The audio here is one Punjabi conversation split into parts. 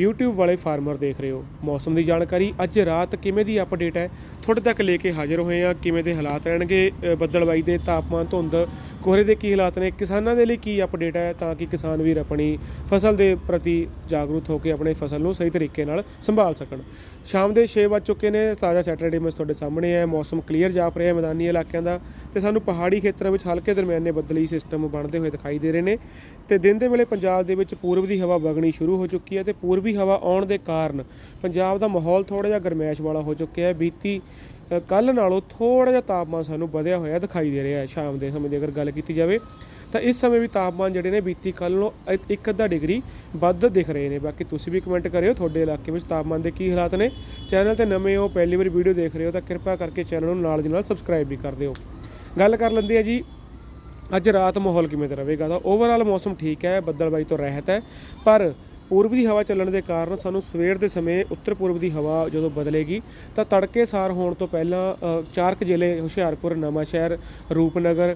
YouTube ਵਾਲੇ ਫਾਰਮਰ ਦੇਖ ਰਹੇ ਹੋ। ਮੌਸਮ ਦੀ ਜਾਣਕਾਰੀ ਅੱਜ ਰਾਤ ਕਿਵੇਂ ਦੀ ਅਪਡੇਟ ਹੈ? ਤੁਹਾਡੇ ਤੱਕ ਲੈ ਕੇ ਹਾਜ਼ਰ ਹੋਏ ਹਾਂ। ਕਿਵੇਂ ਦੇ ਹਾਲਾਤ ਰਹਿਣਗੇ? ਅ, ਬੱਦਲਬਾਈ ਦੇ ਤਾਪਮਾਨ ਧੁੰਦ ਕੋਹਰੇ ਦੇ ਕੀ ਹਾਲਾਤ ਨੇ? ਕਿਸਾਨਾਂ ਦੇ ਲਈ ਕੀ ਅਪਡੇਟ ਹੈ ਤਾਂ ਕਿ ਕਿਸਾਨ ਵੀਰ ਆਪਣੀ ਫਸਲ ਦੇ ਪ੍ਰਤੀ ਜਾਗਰੂਕ ਹੋ ਕੇ ਆਪਣੇ ਫਸਲ ਨੂੰ ਸਹੀ ਤਰੀਕੇ ਨਾਲ ਸੰਭਾਲ ਸਕਣ। ਸ਼ਾਮ ਦੇ 6 ਵੱਜ ਚੁੱਕੇ ਨੇ। ਤਾਜ਼ਾ ਸੈਟਰਡੇ ਮੈਚ ਤੁਹਾਡੇ ਸਾਹਮਣੇ ਹੈ। ਮੌਸਮ ਕਲੀਅਰ ਜਾਪ ਰਿਹਾ ਮੈਦਾਨੀ ਇਲਾਕਿਆਂ ਦਾ ਤੇ ਸਾਨੂੰ ਪਹਾੜੀ ਖੇਤਰਾਂ ਵਿੱਚ ਹਲਕੇ ਦਰਮਿਆਨੇ ਬੱਦਲੀ ਸਿਸਟਮ ਬਣਦੇ ਹੋਏ ਦਿਖਾਈ ਦੇ ਰਹੇ ਨੇ ਤੇ ਦਿਨ ਦੇ ਵੇਲੇ ਪੰਜਾਬ ਦੇ ਵਿੱਚ ਪੂਰਬ ਦੀ ਹਵਾ ਵਗਣੀ ਸ਼ੁਰੂ ਹੋ ਚੁੱਕੀ ਹੈ ਤੇ ਪੂਰਬ ਹਵਾ ਆਉਣ ਦੇ ਕਾਰਨ ਪੰਜਾਬ ਦਾ ਮਾਹੌਲ ਥੋੜਾ ਜਿਹਾ ਗਰਮੈਸ਼ ਵਾਲਾ ਹੋ ਚੁੱਕਿਆ ਹੈ। ਬੀਤੀ ਕੱਲ ਨਾਲੋਂ ਥੋੜਾ ਜਿਹਾ ਤਾਪਮਾਨ ਸਾਨੂੰ ਵਧਿਆ ਹੋਇਆ ਦਿਖਾਈ ਦੇ ਰਿਹਾ ਹੈ ਸ਼ਾਮ ਦੇ ਸਮੇਂ ਦੀ ਅਗਰ ਗੱਲ ਕੀਤੀ ਜਾਵੇ ਤਾਂ ਇਸ ਸਮੇਂ ਵੀ ਤਾਪਮਾਨ ਜਿਹੜੇ ਨੇ ਬੀਤੀ ਕੱਲ ਨੂੰ ਇੱਕ ਅੱਧਾ ਡਿਗਰੀ ਵੱਧ ਦਿਖ ਰਹੇ ਨੇ। ਬਾਕੀ ਤੁਸੀਂ ਵੀ ਕਮੈਂਟ ਕਰਿਓ, ਤੁਹਾਡੇ ਇਲਾਕੇ ਵਿੱਚ ਤਾਪਮਾਨ ਦੇ ਕੀ ਹਾਲਾਤ ਨੇ। ਚੈਨਲ ਤੇ ਨਵੇਂ ਹੋ, ਪਹਿਲੀ ਵਾਰ ਵੀਡੀਓ ਦੇਖ ਰਹੇ ਹੋ ਤਾਂ ਕਿਰਪਾ ਕਰਕੇ ਚੈਨਲ ਨੂੰ ਨਾਲ ਦੀ ਨਾਲ ਸਬਸਕ੍ਰਾਈਬ ਵੀ ਕਰ ਦਿਓ। ਗੱਲ ਕਰ ਲੈਂਦੇ ਆ ਜੀ, ਅੱਜ ਰਾਤ ਮਾਹੌਲ ਕਿਵੇਂ ਦਾ ਰਹੇਗਾ? ਤਾਂ ਓਵਰਆਲ ਮੌਸਮ ਠੀਕ ਹੈ, ਬੱਦਲਬਾਈ ਤੋਂ ਰਹਿਤ ਹੈ, ਪਰ ਪੂਰਬ ਦੀ ਹਵਾ ਚੱਲਣ ਦੇ ਕਾਰਨ ਸਾਨੂੰ ਸਵੇਰ ਦੇ ਸਮੇਂ ਉੱਤਰ ਪੂਰਬ ਦੀ ਹਵਾ ਜਦੋਂ ਬਦਲੇਗੀ, ਤਾਂ ਤੜਕੇ ਸਾਰ ਹੋਣ ਤੋਂ ਪਹਿਲਾਂ ਚਾਰ ਕੁ ਜ਼ਿਲ੍ਹੇ ਹੁਸ਼ਿਆਰਪੁਰ, ਨਵਾਂਸ਼ਹਿਰ, ਰੂਪਨਗਰ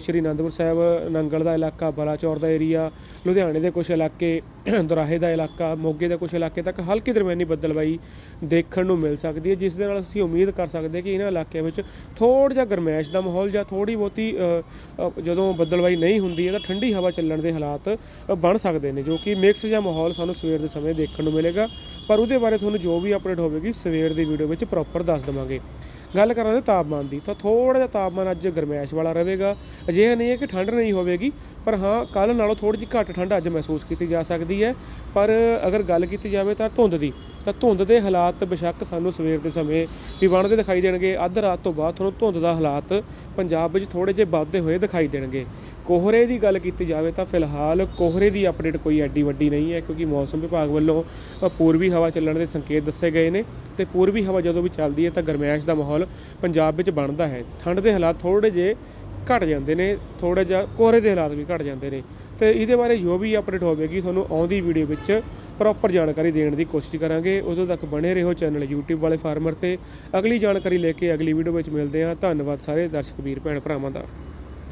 ਸ਼੍ਰੀ ਅਨੰਦਪੁਰ ਸਾਹਿਬ, ਨੰਗਲ ਦਾ ਇਲਾਕਾ, ਬਲਾਚੌਰ ਦਾ ਏਰੀਆ ਲੁਧਿਆਣੇ ਦੇ ਕੁਝ ਇਲਾਕੇ ਦੁਰਾਹੇ ਦਾ ਇਲਾਕਾ, ਮੋਗੇ ਦੇ ਕੁਝ ਇਲਾਕੇ ਤੱਕ ਹਲਕੀ ਦਰਮਿਆਨੀ ਬੱਦਲਬਾਈ ਦੇਖਣ ਨੂੰ ਮਿਲ ਸਕਦੀ ਹੈ, ਜਿਸ ਦੇ ਨਾਲ ਅਸੀਂ ਉਮੀਦ ਕਰ ਸਕਦੇ ਕਿ ਇਹਨਾਂ ਇਲਾਕਿਆਂ ਵਿੱਚ ਥੋੜ੍ਹਾ ਜਿਹਾ ਗਰਮੈਸ਼ ਦਾ ਮਾਹੌਲ ਜਾਂ ਥੋੜੀ ਬਹੁਤੀ ਜਦੋਂ ਬੱਦਲਬਾਈ ਨਹੀਂ ਹੁੰਦੀ ਹੈ ਤਾਂ ਠੰਡੀ ਹਵਾ ਚੱਲਣ ਦੇ ਹਾਲਾਤ ਬਣ ਸਕਦੇ ਨੇ, ਜੋ ਕਿ ਮਿਕਸ ਜਿਹਾ ਮਾਹੌਲ ਸਾਨੂੰ ਸਵੇਰ ਦੇ ਸਮੇਂ ਦੇਖਣ ਨੂੰ ਮਿਲੇਗਾ। ਪਰ ਉਹਦੇ ਬਾਰੇ ਤੁਹਾਨੂੰ ਜੋ ਵੀ ਅਪਡੇਟ ਹੋਵੇਗੀ, ਸਵੇਰ ਦੀ ਵੀਡੀਓ ਵਿੱਚ ਪ੍ਰੋਪਰ ਦੱਸ ਦਵਾਂਗੇ। ਗੱਲ ਕਰਾਂਗੇ ਤਾਪਮਾਨ ਦੀ, ਤਾਂ ਥੋੜਾ ਜਿਹਾ ਤਾਪਮਾਨ ਅੱਜ ਗਰਮੈਸ਼ ਵਾਲਾ ਰਹੇਗਾ। ਅਜਿਹਾ ਨਹੀਂ ਹੈ ਕਿ ਠੰਡ ਨਹੀਂ ਹੋਵੇਗੀ, ਪਰ ਹਾਂ ਕੱਲ ਨਾਲੋਂ ਥੋੜੀ ਜਿਹੀ ਘੱਟ ਠੰਡ ਅੱਜ ਮਹਿਸੂਸ ਕੀਤੀ ਜਾ ਸਕਦੀ ਹੈ। ਪਰ ਅਗਰ ਗੱਲ ਕੀਤੀ ਜਾਵੇ ਤਾਂ ਧੁੰਦ ਦੀ, ਤਾਂ ਧੁੰਦ ਦੇ ਹਾਲਾਤ ਬੇਸ਼ੱਕ ਸਾਨੂੰ ਸਵੇਰ ਦੇ ਸਮੇਂ ਵੀ ਬਣਦੇ ਦਿਖਾਈ ਦੇਣਗੇ। ਅੱਧ ਰਾਤ ਤੋਂ ਬਾਅਦ ਤੁਹਾਨੂੰ ਧੁੰਦ ਦਾ ਹਾਲਾਤ ਪੰਜਾਬ ਵਿੱਚ ਥੋੜੇ ਜਿਹੇ ਵੱਧਦੇ ਹੋਏ ਦਿਖਾਈ ਦੇਣਗੇ। ਕੋਹਰੇ ਦੀ ਗੱਲ ਕੀਤੀ ਜਾਵੇ ਤਾਂ ਫਿਲਹਾਲ ਕੋਹਰੇ ਦੀ ਅਪਡੇਟ ਕੋਈ ਐਡੀ ਵੱਡੀ ਨਹੀਂ ਹੈ, ਕਿਉਂਕਿ ਮੌਸਮ ਵਿਭਾਗ ਵੱਲੋਂ ਪੂਰਬੀ ਹਵਾ ਚੱਲਣ ਦੇ ਸੰਕੇਤ ਦੱਸੇ ਗਏ ਨੇ ਤੇ ਪੂਰਬੀ ਹਵਾ ਜਦੋਂ ਵੀ ਚੱਲਦੀ ਹੈ ਤਾਂ ਗਰਮੈਸ਼ ਦਾ ਮਾਹੌਲ ਪੰਜਾਬ ਵਿੱਚ ਬਣਦਾ ਹੈ। ਠੰਡ ਦੇ ਹਾਲਾਤ ਥੋੜੇ ਜਿਹੇ ਘਟ ਜਾਂਦੇ ਨੇ ਥੋੜਾ ਜਿਹਾ ਕੋਹਰੇ ਦੇ ਹਾਲਾਤ ਵੀ ਘਟ ਜਾਂਦੇ ਨੇ। ਤੇ ਇਹਦੇ ਬਾਰੇ ਜੋ ਵੀ ਅਪਡੇਟ ਹੋਵੇਗੀ, ਤੁਹਾਨੂੰ ਆਉਂਦੀ ਵੀਡੀਓ ਵਿੱਚ ਪ੍ਰੋਪਰ ਜਾਣਕਾਰੀ ਦੇਣ ਦੀ ਕੋਸ਼ਿਸ਼ ਕਰਾਂਗੇ। ਉਦੋਂ ਤੱਕ ਬਣੇ ਰਹੋ ਚੈਨਲ YouTube ਵਾਲੇ ਫਾਰਮਰ ਤੇ। ਅਗਲੀ ਜਾਣਕਾਰੀ ਲੈ ਕੇ ਅਗਲੀ ਵੀਡੀਓ ਵਿੱਚ ਮਿਲਦੇ ਹਾਂ। ਧੰਨਵਾਦ ਸਾਰੇ ਦਰਸ਼ਕ ਵੀਰ, ਭੈਣ ਭਰਾਵਾਂ ਦਾ।